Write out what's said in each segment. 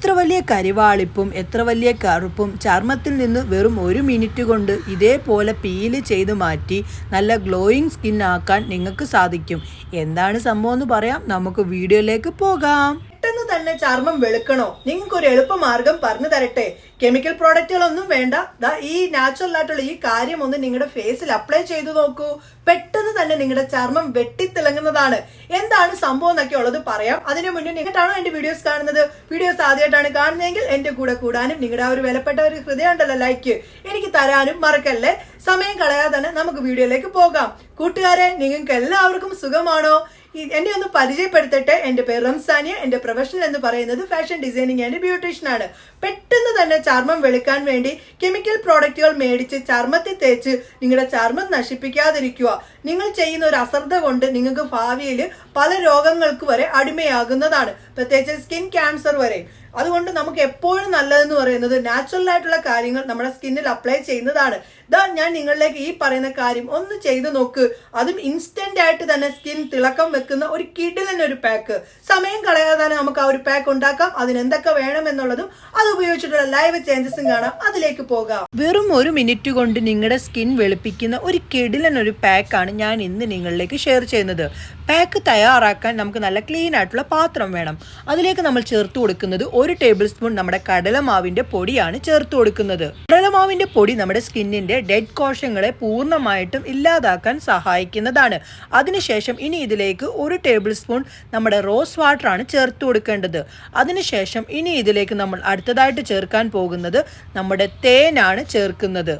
എത്ര വലിയ കരിവാളിപ്പും എത്ര വലിയ കറുപ്പും ചർമ്മത്തിൽ നിന്ന് വെറും ഒരു മിനിറ്റ് കൊണ്ട് ഇതേപോലെ പീൽ ചെയ്ത് മാറ്റി നല്ല ഗ്ലോയിങ് സ്കിൻ ആക്കാൻ നിങ്ങൾക്ക് സാധിക്കും. എന്താണ് സംഭവം എന്ന് പറയാം. നമുക്ക് വീഡിയോയിലേക്ക് പോകാം. തന്നെ ചർമ്മം വെളുക്കണോ? നിങ്ങൾക്ക് ഒരു എളുപ്പമാർഗം പറഞ്ഞു തരട്ടെ. കെമിക്കൽ പ്രോഡക്റ്റുകളൊന്നും വേണ്ട. ദാ ഈ നാച്ചുറൽ ആയിട്ടുള്ള ഈ കാര്യം ഒന്ന് നിങ്ങളുടെ ഫേസിൽ അപ്ലൈ ചെയ്തു നോക്കൂ. പെട്ടെന്ന് തന്നെ നിങ്ങളുടെ ചർമ്മം വെട്ടിത്തിളങ്ങുന്നതാണ്. എന്താണ് സംഭവം എന്നൊക്കെ ഉള്ളത് പറയാം. അതിനു മുന്നേ നിങ്ങട്ടാണോ എന്റെ വീഡിയോസ് കാണുന്നത്? വീഡിയോസ് ആദ്യമായിട്ടാണ് കാണുന്നതെങ്കിൽ എന്റെ കൂടെ കൂടാനും നിങ്ങളുടെ ആ ഒരു വിലപ്പെട്ട ഒരു ഹൃദയം ഉണ്ടല്ലോ ലൈക്ക് എനിക്ക് തരാനും മറക്കല്ലേ? സമയം കളയാതെ തന്നെ നമുക്ക് വീഡിയോയിലേക്ക് പോകാം. കൂട്ടുകാരെ നിങ്ങൾക്ക് എല്ലാവർക്കും സുഖമാണോ? എന്നെ ഒന്ന് പരിചയപ്പെടുത്തട്ടെ. എന്റെ പേര് റംസാനിയ. എന്റെ പ്രൊഫഷൻ എന്ന് പറയുന്നത് ഫാഷൻ ഡിസൈനിങ് ആൻഡ് ബ്യൂട്ടീഷ്യൻ ആണ്. പെട്ടെന്ന് തന്നെ ചർമ്മം വെളുക്കാൻ വേണ്ടി കെമിക്കൽ പ്രോഡക്റ്റുകൾ മേടിച്ച് ചർമ്മത്തിൽ തേച്ച് നിങ്ങളുടെ ചർമ്മം നശിപ്പിക്കാതിരിക്കുക. നിങ്ങൾ ചെയ്യുന്ന ഒരു അശ്രദ്ധ കൊണ്ട് നിങ്ങൾക്ക് ഭാവിയിൽ പല രോഗങ്ങൾക്ക് വരെ അടിമയാകുന്നതാണ്. പ്രത്യേകിച്ച് സ്കിൻ ക്യാൻസർ വരെ. അതുകൊണ്ട് നമുക്ക് എപ്പോഴും നല്ലതെന്ന് പറയുന്നത് നാച്ചുറൽ ആയിട്ടുള്ള കാര്യങ്ങൾ നമ്മുടെ സ്കിന്നിൽ അപ്ലൈ ചെയ്യുന്നതാണ്. ഇതാ ഞാൻ നിങ്ങളിലേക്ക് ഈ പറയുന്ന കാര്യം ഒന്ന് ചെയ്ത് നോക്ക്. അതും ഇൻസ്റ്റന്റ് ആയിട്ട് തന്നെ സ്കിൻ തിളക്കം വെക്കുന്ന ഒരു കിടിലൻ ഒരു പാക്ക് സമയം കളയാതെ തന്നെ നമുക്ക് ആ ഒരു പാക്ക് ഉണ്ടാക്കാം. അതിന് എന്തൊക്കെ വേണം എന്നുള്ളതും അത് ഉപയോഗിച്ചിട്ടുള്ള ലൈവ് ചേഞ്ചസും കാണാം. അതിലേക്ക് പോകാം. വെറും ഒരു മിനിറ്റ് കൊണ്ട് നിങ്ങളുടെ സ്കിൻ വെളുപ്പിക്കുന്ന ഒരു കിടിലൻ ഒരു പാക്കാണ് ഞാൻ ഇന്ന് നിങ്ങളിലേക്ക് ഷെയർ ചെയ്യുന്നത്. പാക്ക് തയ്യാറാക്കാൻ നമുക്ക് നല്ല ക്ലീൻ ആയിട്ടുള്ള പാത്രം വേണം. അതിലേക്ക് നമ്മൾ ചേർത്ത് കൊടുക്കുന്നത് ഒരു ടേബിൾ സ്പൂൺ നമ്മുടെ കടലമാവിന്റെ പൊടിയാണ് ചേർത്ത് കൊടുക്കുന്നത്. കടലമാവിന്റെ പൊടി നമ്മുടെ സ്കിന്നിന്റെ ഡെഡ് കോശങ്ങളെ പൂർണമായിട്ടും ഇല്ലാതാക്കാൻ സഹായിക്കുന്നതാണ്. അതിനുശേഷം ഇനി ഇതിലേക്ക് ഒരു ടേബിൾ സ്പൂൺ നമ്മുടെ റോസ് വാട്ടർ ആണ് ചേർത്ത് കൊടുക്കേണ്ടത്. അതിനുശേഷം ഇനി ഇതിലേക്ക് നമ്മൾ അടുത്തതായിട്ട് ചേർക്കാൻ പോകുന്നത് നമ്മുടെ തേനാണ് ചേർക്കുന്നത്.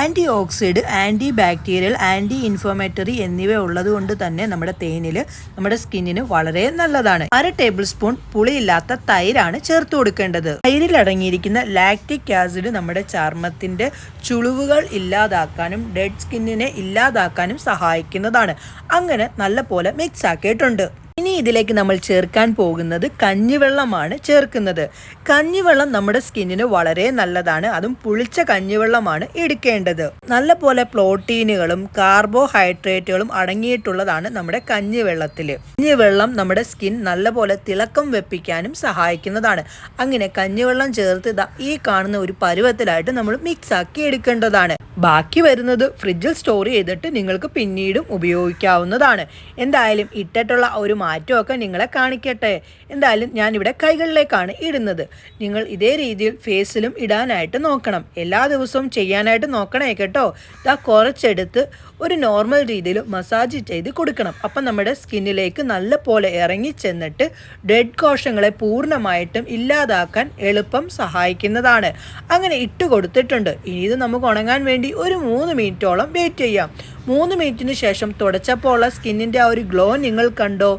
Anti oxide anti bacterial anti inflammatory എന്നിവ ഉള്ളതുകൊണ്ട് തന്നെ നമ്മുടെ തേനിൽ നമ്മുടെ സ്കിന്നിന് വളരെ നല്ലതാണ്. അര ടേബിൾ സ്പൂൺ പുളിയില്ലാത്ത തൈരാണ് ചേർത്ത് കൊടുക്കേണ്ടത്. തൈരിൽ അടങ്ങിയിരിക്കുന്ന ലാക്റ്റിക് ആസിഡ് നമ്മുടെ ചർമ്മത്തിന്റെ ചുളിവുകൾ ഇല്ലാതാക്കാനും ഡെഡ് സ്കിന്നിനെ ഇല്ലാതാക്കാനും സഹായിക്കുന്നതാണ്. അങ്ങനെ നല്ല പോലെ മിക്സ് ആക്കിയിട്ടുണ്ട്. ഇനി ഇതിലേക്ക് നമ്മൾ ചേർക്കാൻ പോകുന്നത് കഞ്ഞിവെള്ളമാണ് ചേർക്കുന്നത്. കഞ്ഞിവെള്ളം നമ്മുടെ സ്കിന്നിന് വളരെ നല്ലതാണ്. അതും പുളിച്ച കഞ്ഞിവെള്ളമാണ് എടുക്കേണ്ടത്. നല്ല പോലെ പ്രോട്ടീനുകളും കാർബോഹൈഡ്രേറ്റുകളും അടങ്ങിയിട്ടുള്ളതാണ് നമ്മുടെ കഞ്ഞിവെള്ളത്തിൽ കഞ്ഞിവെള്ളം നമ്മുടെ സ്കിൻ നല്ലപോലെ തിളക്കം വെപ്പിക്കാനും സഹായിക്കുന്നതാണ്. അങ്ങനെ കഞ്ഞിവെള്ളം ചേർത്ത് ഈ കാണുന്ന ഒരു പരുവത്തിലായിട്ട് നമ്മൾ മിക്സ് ആക്കി എടുക്കേണ്ടതാണ്. ബാക്കി വരുന്നത് ഫ്രിഡ്ജിൽ സ്റ്റോർ ചെയ്തിട്ട് നിങ്ങൾക്ക് പിന്നീടും ഉപയോഗിക്കാവുന്നതാണ്. എന്തായാലും ഇട്ടിട്ടുള്ള ഒരു മാറ്റമൊക്കെ നിങ്ങളെ കാണിക്കട്ടെ. എന്തായാലും ഞാനിവിടെ കൈകളിലേക്കാണ് ഇടുന്നത്. നിങ്ങൾ ഇതേ രീതിയിൽ ഫേസിലും ഇടാനായിട്ട് നോക്കണം. എല്ലാ ദിവസവും ചെയ്യാനായിട്ട് നോക്കണേ കേട്ടോ. ഇതാ കുറച്ചെടുത്ത് ഒരു നോർമൽ രീതിയിൽ മസാജ് ചെയ്ത് കൊടുക്കണം. അപ്പം നമ്മുടെ സ്കിന്നിലേക്ക് നല്ല പോലെ ഇറങ്ങി ചെന്നിട്ട് ഡെഡ് കോശങ്ങളെ പൂർണമായിട്ടും ഇല്ലാതാക്കാൻ എളുപ്പം സഹായിക്കുന്നതാണ്. അങ്ങനെ ഇട്ട് കൊടുത്തിട്ടുണ്ട്. ഇനി ഇത് നമുക്ക് ഉണങ്ങാൻ വേണ്ടി ഒരു മൂന്ന് മിനിറ്റോളം വെയിറ്റ് ചെയ്യാം. മൂന്ന് മിനിറ്റിന് ശേഷം തുടച്ചപ്പോൾ ഉള്ള സ്കിന്നിന്റെ ആ ഒരു ഗ്ലോ നിങ്ങൾ കണ്ടോ?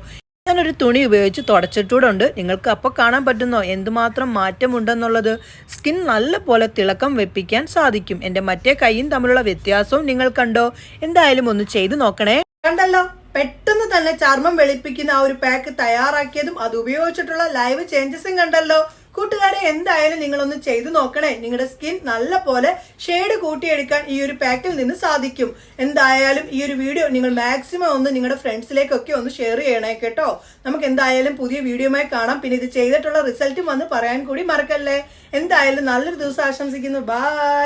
ഞാനൊരു തുണി ഉപയോഗിച്ച് തുടച്ചിട്ടുണ്ട് നിങ്ങൾക്ക് അപ്പോൾ കാണാൻ പറ്റുന്നോ? എന്തുമാത്രം മാറ്റമുണ്ടെന്നുള്ളത്? സ്കിൻ നല്ല പോലെ തിളക്കം വെപ്പിക്കാൻ സാധിക്കും. എന്റെ മറ്റേ കൈയും തമ്മിലുള്ള വ്യത്യാസവും നിങ്ങൾ കണ്ടോ? എന്തായാലും ഒന്ന് ചെയ്തു നോക്കണേ. കണ്ടല്ലോ? പെട്ടെന്ന് തന്നെ ചർമ്മം വെളിപ്പിക്കുന്ന ആ ഒരു പാക്ക് തയ്യാറാക്കിയതും അത് ഉപയോഗിച്ചിട്ടുള്ള ലൈവ് ചേഞ്ചസും കണ്ടല്ലോ. കൂട്ടുകാരെ എന്തായാലും നിങ്ങളൊന്ന് ചെയ്തു നോക്കണേ. നിങ്ങളുടെ സ്കിൻ നല്ല പോലെ ഷെയ്ഡ് കൂട്ടിയെടുക്കാൻ ഈ ഒരു പാക്കിൽ നിന്ന് സാധിക്കും. എന്തായാലും ഈ ഒരു വീഡിയോ നിങ്ങൾ മാക്സിമം ഒന്ന് നിങ്ങളുടെ ഫ്രണ്ട്സിലേക്കൊക്കെ ഒന്ന് ഷെയർ ചെയ്യണേ കേട്ടോ. നമുക്ക് എന്തായാലും പുതിയ വീഡിയോയുമായി കാണാം. പിന്നെ ഇത് ചെയ്തിട്ടുള്ള റിസൾട്ടും വന്ന് പറയാൻ കൂടി മറക്കല്ലേ. എന്തായാലും നല്ലൊരു ദിവസം ആശംസിക്കുന്നു. ബൈ